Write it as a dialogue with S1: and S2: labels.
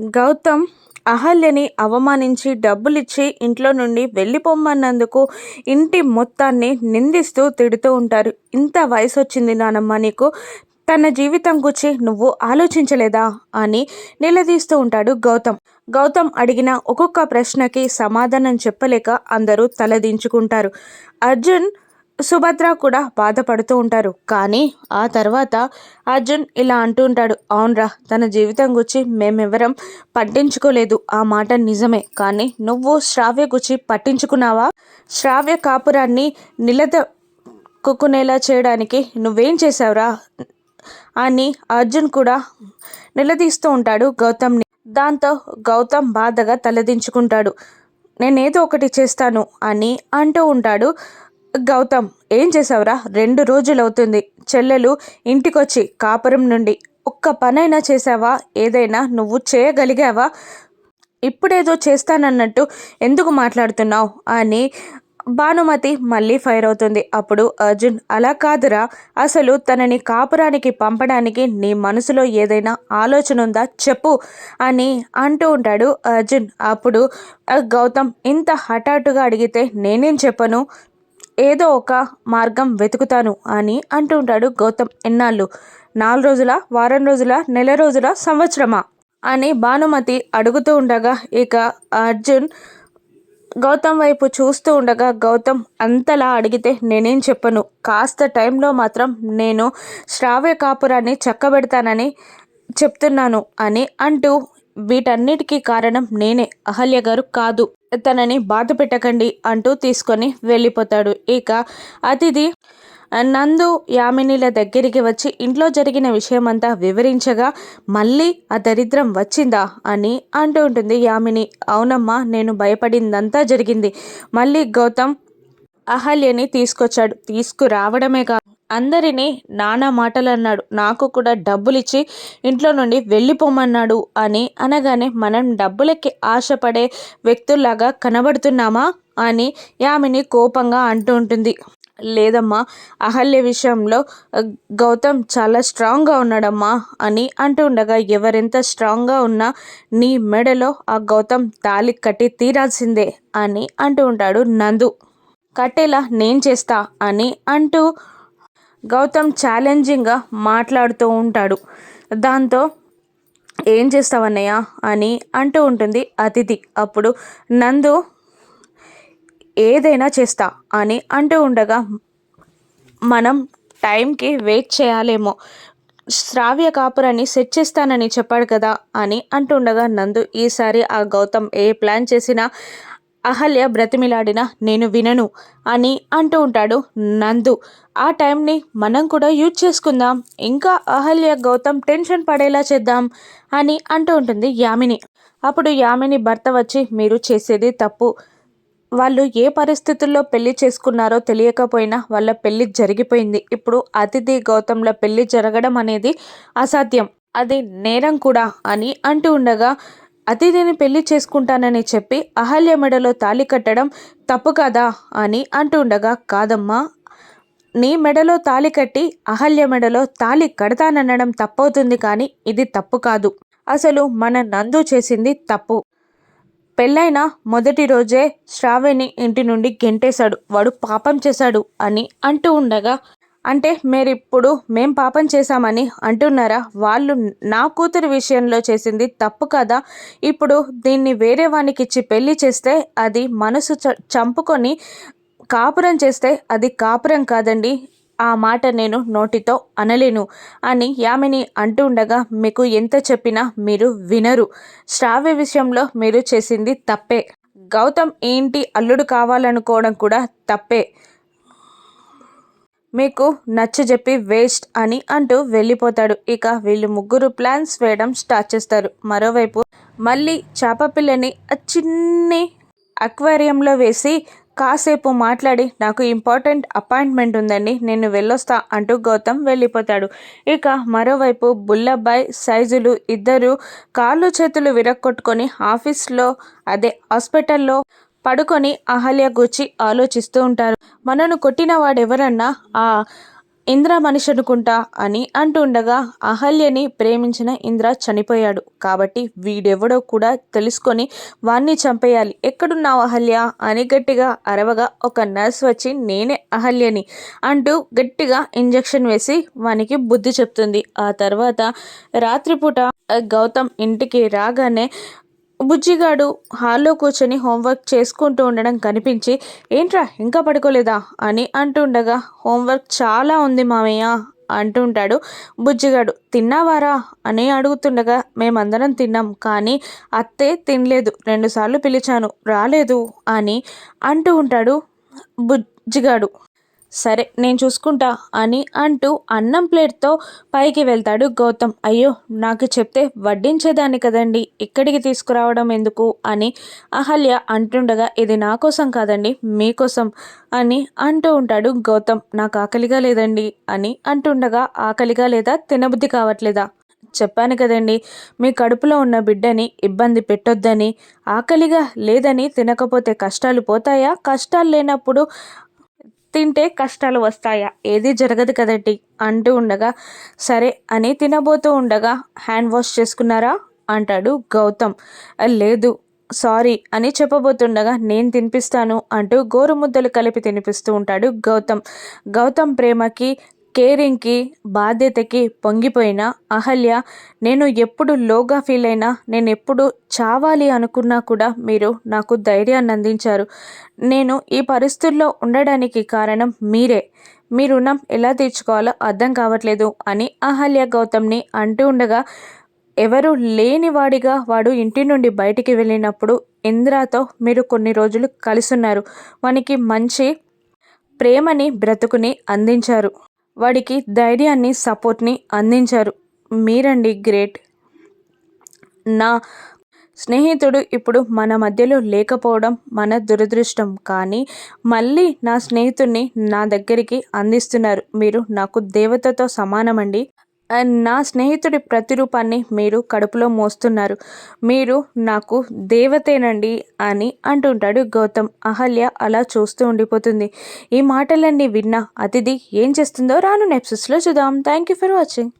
S1: గౌతమ్ అహల్యని అవమానించి డబ్బులిచ్చి ఇంట్లో నుండి వెళ్ళిపోమ్మన్నందుకు ఇంటి మొత్తాన్ని నిందిస్తూ తిడుతూ ఉంటారు. ఇంత వయసు వచ్చింది నానమ్మ నీకు? తన జీవితం గురించి నువ్వు ఆలోచించలేదా? అని నిలదీస్తూ ఉంటాడు గౌతమ్. గౌతమ్ అడిగిన ఒక్కొక్క ప్రశ్నకి సమాధానం చెప్పలేక అందరూ తలదించుకుంటారు. అర్జున్ సుభద్ర కూడా బాధపడుతూ ఉంటారు. కానీ ఆ తర్వాత అర్జున్ ఇలా అంటూ ఉంటాడు అవునరా తన జీవితం గురించి మేమెవరం పట్టించుకోలేదు. ఆ మాట నిజమే. కానీ నువ్వు శ్రావ్య గురించి పట్టించుకున్నావా? శ్రావ్య కాపురాన్ని నిలద కుక్కునేలా చేయడానికి నువ్వేం చేసావురా అని అర్జున్ కూడా నిలదీస్తూ ఉంటాడు గౌతమ్ని. దాంతో గౌతమ్ బాధగా తలదించుకుంటాడు. నేనేదో ఒకటి చేస్తాను అని అంటూ ఉంటాడు గౌతమ్ ఏం చేసావురా రెండు రోజులు అవుతుంది చెల్లెలు ఇంటికొచ్చి కాపురం నుండి. ఒక్క పనైనా చేసావా ఏదైనా నువ్వు చేయగలిగావా? ఇప్పుడేదో చేస్తానన్నట్టు ఎందుకు మాట్లాడుతున్నావు? అని భానుమతి మళ్ళీ ఫైర్ అవుతుంది. అప్పుడు అర్జున్ అలా కాదురా. అసలు తనని కాపురానికి పంపడానికి నీ మనసులో ఏదైనా ఆలోచన ఉందా? చెప్పు అని అంటూ ఉంటాడు అర్జున్. అప్పుడు గౌతమ్ ఇంత హఠాటుగా అడిగితే నేనేం చెప్పను? ఏదో ఒక మార్గం వెతుకుతాను అని అంటూ ఉంటాడు గౌతమ్ ఎన్నాళ్ళు? నాలుగు రోజుల? వారం రోజుల? నెల రోజుల? సంవత్సరమా? అని భానుమతి అడుగుతూ ఉండగా ఇక అర్జున్ గౌతమ్ వైపు చూస్తూ ఉండగా గౌతమ్ అంతలా అడిగితే నేనేం చెప్పను. కాస్త టైంలో మాత్రం నేను శ్రావ్య కాపురాన్ని చక్కబెడతానని చెప్తున్నాను అని అంటూ వీటన్నిటికీ కారణం నేనే అహల్య గారు కాదు. తనని బాధ పెట్టకండి అంటూ తీసుకొని వెళ్ళిపోతాడు. ఇక అతిథి నందు యామినిల దగ్గరికి వచ్చి ఇంట్లో జరిగిన విషయమంతా వివరించగా మళ్ళీ ఆ దరిద్రం వచ్చిందా అని అంటూ ఉంటుంది యామిని. అవునమ్మా నేను భయపడిందంతా జరిగింది. మళ్ళీ గౌతమ్ అహల్యని తీసుకొచ్చాడు. తీసుకురావడమే కాదు. అందరినీ నానా మాటలు అన్నాడు నాకు కూడా డబ్బులిచ్చి ఇంట్లో నుండి వెళ్ళిపోమన్నాడు అని అనగానే మనం డబ్బులకి ఆశపడే వ్యక్తుల్లాగా కనబడుతున్నామా అని యామిని కోపంగా అంటూ ఉంటుంది. లేదమ్మా అహల్య విషయంలో గౌతమ్ చాలా స్ట్రాంగ్గా ఉన్నాడమ్మా అని అంటూ ఉండగా ఎవరెంత స్ట్రాంగ్గా ఉన్నా నీ మెడలో ఆ గౌతమ్ తాలి కట్టి తీరాల్సిందే అని అంటూ ఉంటాడు నందు. కట్టేలా నేను చేస్తా అని అంటూ గౌతమ్ ఛాలెంజింగ్గా మాట్లాడుతూ ఉంటాడు. దాంతో ఏం చేస్తావన్నయ్య? అని అంటూ ఉంటుంది అతిథి. అప్పుడు నందు ఏదైనా చేస్తా అని అంటూ ఉండగా మనం టైంకి వెయిట్ చేయాలేమో. శ్రావ్య కాపురాన్ని సెట్ చేస్తానని చెప్పాడు కదా అని అంటుండగా నందు ఈసారి ఆ గౌతమ్ ఏ ప్లాన్ చేసినా అహల్య బ్రతిమిలాడిన నేను వినను అని అంటూ ఉంటాడు నందు. ఆ టైంని మనం కూడా యూజ్ చేసుకుందాం. ఇంకా అహల్య గౌతమ్ టెన్షన్ పడేలా చేద్దాం అని అంటూ ఉంటుంది యామిని. అప్పుడు యామిని భర్త వచ్చి మీరు చేసేది తప్పు. వాళ్ళు ఏ పరిస్థితుల్లో పెళ్ళి చేసుకున్నారో తెలియకపోయినా వాళ్ళ పెళ్ళి జరిగిపోయింది. ఇప్పుడు అతిథి గౌతంల పెళ్ళి జరగడం అనేది అసాధ్యం. అది నేరం కూడా అని అంటూ ఉండగా అతిథిని పెళ్ళి చేసుకుంటానని చెప్పి అహల్య మెడలో తాళి కట్టడం తప్పు కదా అని అంటూ ఉండగా కాదమ్మా నీ మెడలో తాళి కట్టి అహల్య మెడలో తాళి కడతాననడం తప్పవుతుంది కానీ ఇది తప్పు కాదు. అసలు మన నందు చేసింది తప్పు. పెళ్ళైన మొదటి రోజే శ్రావణి ఇంటి నుండి గెంటేశాడు. వాడు పాపం చేశాడు అని అంటూ ఉండగా అంటే మీరిప్పుడు మేం పాపం చేశామని అంటున్నారా? వాళ్ళు నా కూతురి విషయంలో చేసింది తప్పు కదా? ఇప్పుడు దీన్ని వేరే వానికి ఇచ్చి పెళ్ళి చేస్తే అది మనసు చంపుకొని కాపురం చేస్తే అది కాపురం కాదండి. ఆ మాట నేను నోటితో అనలేను అని యామిని అంటూ ఉండగా మీకు ఎంత చెప్పినా మీరు వినరు. శ్రావ్య విషయంలో మీరు చేసింది తప్పే. గౌతమ్ ఏంటి అల్లుడు కావాలనుకోవడం కూడా తప్పే. మీకు నచ్చ చెప్పి వేస్ట్ అని అంటూ వెళ్ళిపోతాడు. ఇక వీళ్ళు ముగ్గురు ప్లాన్స్ వేయడం స్టార్ట్ చేస్తారు. మరోవైపు మళ్ళీ చేప పిల్లని చిన్ని అక్వేరియంలో వేసి కాసేపు మాట్లాడి నాకు ఇంపార్టెంట్ అపాయింట్మెంట్ ఉందండి నేను వెళ్ళొస్తా అంటూ గౌతమ్ వెళ్ళిపోతాడు. ఇక మరోవైపు బుల్లబ్బాయ్ సైజులు ఇద్దరు కాళ్ళు చేతులు విరక్కొట్టుకొని ఆఫీస్లో అదే హాస్పిటల్లో పడుకొని అహల్య గూర్చి ఆలోచిస్తూ ఉంటారు. మనను కొట్టిన వాడెవరన్నా ఆ ఇంద్ర మనిషి అనుకుంటా అని అంటుండగా అహల్యని ప్రేమించిన ఇంద్ర చనిపోయాడు. కాబట్టి వీడెవడో కూడా తెలుసుకొని వాణ్ణి చంపేయాలి. ఎక్కడున్నావు అహల్య? అని గట్టిగా అరవగా ఒక నర్స్ వచ్చి నేనే అహల్యని అంటూ గట్టిగా ఇంజెక్షన్ వేసి వానికి బుద్ధి చెప్తుంది. ఆ తర్వాత రాత్రిపూట గౌతమ్ ఇంటికి రాగానే బుజ్జిగాడు హాల్లో కూర్చొని హోంవర్క్ చేసుకుంటూ ఉండడం కనిపించి ఏంట్రా ఇంకా పడుకోలేదా? అని అంటుండగా హోంవర్క్ చాలా ఉంది మామయ్య అంటుంటాడు బుజ్జిగాడు. తిన్నావారా? అని అడుగుతుండగా మేమందరం తిన్నాం కానీ అత్తే తినలేదు. రెండుసార్లు పిలిచాను రాలేదు అని అంటూ ఉంటాడు బుజ్జిగాడు. సరే నేను చూసుకుంటా అని అంటూ అన్నం ప్లేట్తో పైకి వెళ్తాడు గౌతమ్. అయ్యో నాకు చెప్తే వడ్డించేదాన్ని కదండి ఇక్కడికి తీసుకురావడం ఎందుకు అని అహల్య అంటుండగా ఇది నా కోసం కాదండి మీకోసం అని అంటూ ఉంటాడు గౌతమ్. నాకు ఆకలిగా లేదండి అని అంటుండగా ఆకలిగా లేదా తినబుద్ధి కావట్లేదా? చెప్పాను కదండి మీ కడుపులో ఉన్న బిడ్డని ఇబ్బంది పెట్టొద్దని ఆకలిగా లేదని తినకపోతే కష్టాలు పోతాయా? కష్టాలు లేనప్పుడు తింటే కష్టాలు వస్తాయా? ఏది జరగదు కదండి. అంటూ ఉండగా సరే అని తినబోతూ ఉండగా హ్యాండ్ వాష్ చేసుకున్నారా? అంటాడు గౌతమ్. లేదు సారీ అని చెప్పబోతుండగా నేను తినిపిస్తాను అంటూ గోరుముద్దలు కలిపి తినిపిస్తూ ఉంటాడు గౌతమ్. గౌతమ్ ప్రేమకి కేరింగ్కి బాధ్యతకి పొంగిపోయిన అహల్య నేను ఎప్పుడు లోగా ఫీల్ అయినా నేను ఎప్పుడు చావాలి అనుకున్నా కూడా మీరు నాకు ధైర్యాన్ని అందించారు. నేను ఈ పరిస్థితుల్లో ఉండడానికి కారణం మీరే. మీ రుణం ఎలా తీర్చుకోవాలో అర్థం కావట్లేదు అని అహల్య గౌతమ్ని అంటూ ఉండగా ఎవరు లేనివాడిగా వాడు ఇంటి నుండి బయటికి వెళ్ళినప్పుడు ఇంద్రాతో మీరు కొన్ని రోజులు కలిసున్నారు. వానికి మంచి ప్రేమని బ్రతుకుని అందించారు. వాడికి ధైర్యాన్ని సపోర్ట్ని అందించారు. మీరండి గ్రేట్. నా స్నేహితుడు ఇప్పుడు మన మధ్యలో లేకపోవడం మన దురదృష్టం. కానీ మళ్ళీ నా స్నేహితుడిని నా దగ్గరికి అందిస్తున్నారు. మీరు నాకు దేవతతో సమానమండి. నా స్నేహితుడి ప్రతిరూపాన్ని మీరు కడుపులో మోస్తున్నారు. మీరు నాకు దేవతేనండి అని అంటుంటాడు గౌతమ్. అహల్య అలా చూస్తూ ఉండిపోతుంది. ఈ మాటలన్నీ విన్న అతిథి ఏం చేస్తుందో రాను నెప్సెస్లో చూద్దాం. Thank you for watching